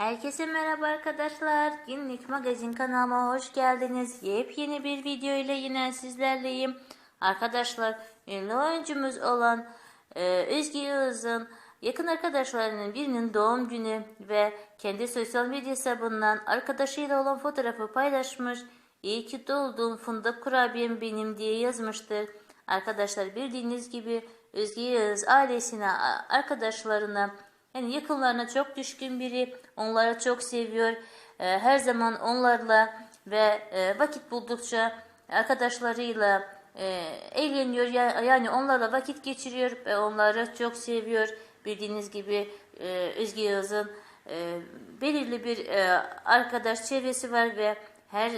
Herkese merhaba arkadaşlar. Günlük magazin kanalıma hoş geldiniz. Yepyeni bir video ile yine sizlerleyim. Arkadaşlar ünlü oyuncumuz olan e, Özge Yağız'ın yakın arkadaşlarının birinin doğum günü ve kendi sosyal medya hesabından arkadaşıyla olan fotoğrafı paylaşmış. İyi ki doğdun fındık kurabiyem benim diye yazmıştır. Arkadaşlar bildiğiniz gibi Özge Yağız ailesine, arkadaşlarına yani yakınlarına çok düşkün biri. Onları çok seviyor. Ee, her zaman onlarla ve e, vakit buldukça arkadaşlarıyla e, eğleniyor. Ya- Yani onlarla vakit geçiriyor ve onları çok seviyor. Bildiğiniz gibi e, Özge Yağız'ın belirli bir arkadaş çevresi var ve her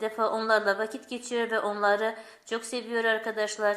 defa onlarla vakit geçiriyor ve onları çok seviyor arkadaşlar.